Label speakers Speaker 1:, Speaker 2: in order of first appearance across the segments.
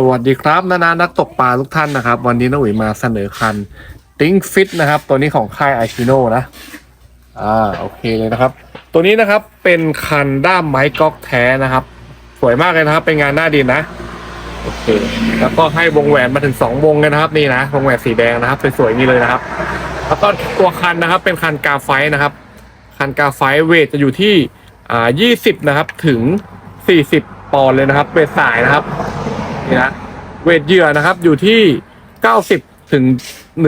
Speaker 1: สวัสดีครับนานานักตกปลาทุกท่านนะครับ วันนี้น้าอุ๋ยมาเสนอคันติ้งฟิตนะครับ ตัวนี้ของค่ายไอชิโนนะ อ่าโอเคเลยนะครับ ตัวนี้นะครับเป็นคันด้ามไม้ก๊อกแท้นะครับ สวยมากเลยนะครับ เป็นงานหน้าดินนะโอเคแล้วก็ให้วงแหวนมาถึงสองวงเลยนะครับ นี่นะวงแหวนสีแดงนะครับสวยๆนี้เลยนะครับแล้วก็ตัวคันนะครับ เป็นคันกาไฟนะครับ คันกาไฟเวทจะอยู่ที่อ่า20นะครับ ถึง40ปอนด์เลยนะครับเวทสายนะครับ นี่นะเวทเหยื่อนะครับ อยู่ที่90ถึง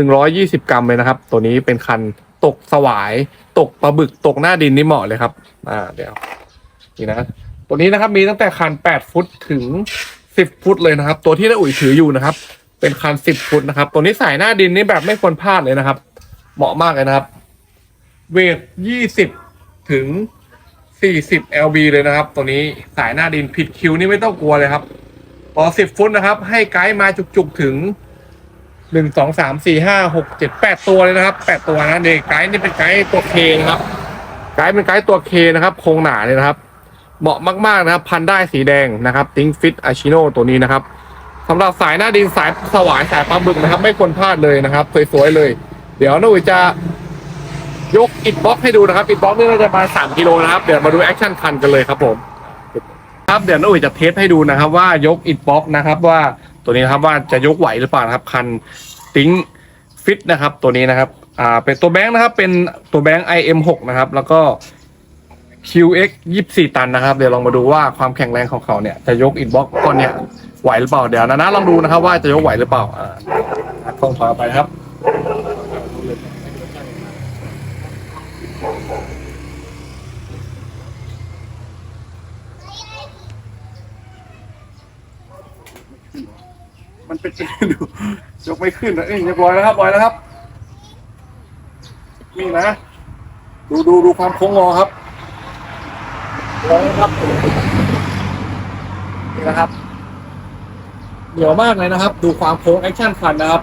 Speaker 1: 120กรัมเลยนะครับ ตัวนี้เป็นคันตกสวาย ตกปลาบึกตกหน้าดินนี่เหมาะเลยครับ อ่าเดี๋ยวนี่นะ ตัวนี้นะครับมีตั้งแต่คัน8ฟุตถึง10ฟุตเลยนะครับ ตัวที่น้าอุ๋ยถืออยู่นะครับ เป็นคัน10ฟุตนะครับ ตัวนี้ใส่หน้าดินนี่แบบไม่ควรพลาดเลยนะครับ เหมาะมากเลยนะครับ เวท20ถึง40 lb เลยนะครับ ตัวนี้สายหน้าดินผิดคิวนี่ไม่ต้องกลัวเลยครับ พอ10ฟุตนะครับ ให้ไกด์มาจุกๆถึง1 2 3 4 5 6 7 8ตัวเลยนะครับ8ตัวนะเด็กไกด์นี่เป็นไกด์ตัวเคนะครับ ไกด์เป็นไกด์ตัวเคนะครับ โครงหนาเลยนะครับ เหมาะมากๆนะครับ พันได้สีแดงนะครับติ้งฟิตอาชิโนตัวนี้นะครับสำหรับสายหน้าดินสายสวายสายปลาบึกนะครับ ไม่ควรพลาดเลยนะครับ สวยๆเลย เดี๋ยวน้าอุ๋ยจะยกอิดบล็อกให้ดูนะครับอิดบล็อกนี่น่าจะประมาณสามกิโลนะครับ เดี๋ยวมาดูแอคชั่นคันกันเลยครับผม ครับเดี๋ยวน้าอุ๋ยจะเทสให้ดูนะครับว่ายกอิดบล็อกนะครับว่าตัวนี้นะครับว่าจะยกไหวหรือเปล่านะครับคันติ้งฟิตนะครับตัวนี้นะครับอ่าเป็นตัวแบงค์นะครับเป็นตัวแบงค์ IM6 นะครับแล้วก็ QX 24 ตันนะครับ เดี๋ยวลองมาดูว่าความแข็งแรงของเขาเนี่ยจะยกอิดบล็อกก้อนเนี่ยไหวหรือเปล่าเดี๋ยวนะนะลองดูนะครับว่าจะยกไหวหรือเปล่าอ่าคงถอยออกไปครับ มันเป็นดูยกไม่ขึ้นนะเอ้ยเรียบร้อยแล้วครับร้อยแล้วครับ นี่นะ ดูดูดูความโค้งงอครับร้อยแล้วครับนี่นะครับเหนียวมากเลยนะครับ ดูความโค้งแอคชั่นคันนะครับ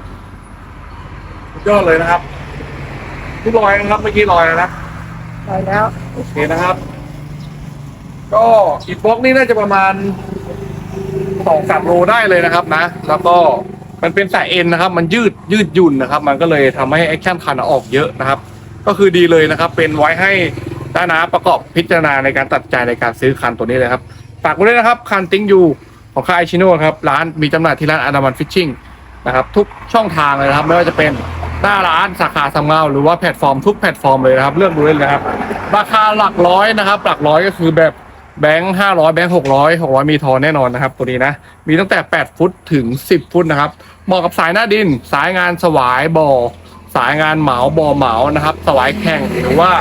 Speaker 1: สุดยอดเลยนะครับที่ลอยนะครับเมื่อกี้ลอยแล้วนะ
Speaker 2: ไปแล้ว
Speaker 1: โอเคนะครับ ก็อิฐบล็อกนี่น่าจะประมาณ สองสามโลได้เลยนะครับนะ แล้วก็มันเป็นสายเอ็นนะครับ มันยืดยืดหยุ่นนะครับ มันก็เลยทำให้แอคชั่นคันออกเยอะนะครับ ก็คือดีเลยนะครับ เป็นไว้ให้ด้านาประกอบพิจารณาในการตัดใจในการซื้อคันตัวนี้เลยครับฝากไว้ด้วยนะครับคันติ้งยูของค่ายชิโน่ครับร้านมีจำหน่ายที่ร้านอนามันฟิชชิ่งนะครับทุกช่องทางเลยนะครับไม่ว่าจะเป็นหน้าร้านสาขาสำเงาหรือว่าแพลตฟอร์มทุกแพลตฟอร์มเลยนะครับเลือกดูได้เลยนะครับ ราคาหลักร้อยนะครับ หลักร้อยก็คือแบบ แบงค์ห้าร้อยแบงค์หกร้อยหกร้อยมีทอนแน่นอนนะครับ ตัวนี้นะ มีตั้งแต่8ฟุตถึง10ฟุตนะครับ เหมาะกับสายหน้าดิน สายงานสวายบ่อ สายงานเหมาบ่อเหมานะครับ สวายแข่งหรือว่า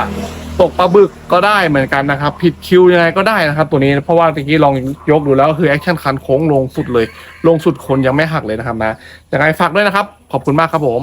Speaker 1: ตกปลาบึกก็ได้เหมือนกันนะครับ ผิดคิวยังไงก็ได้นะครับ ตัวนี้เพราะว่าตะกี้ลองยกดูแล้วก็คือแอคชั่นคันโค้งลงสุดเลย ลงสุดคนยังไม่หักเลยนะครับนะยังไงฝากด้วยนะครับ ขอบคุณมากครับผม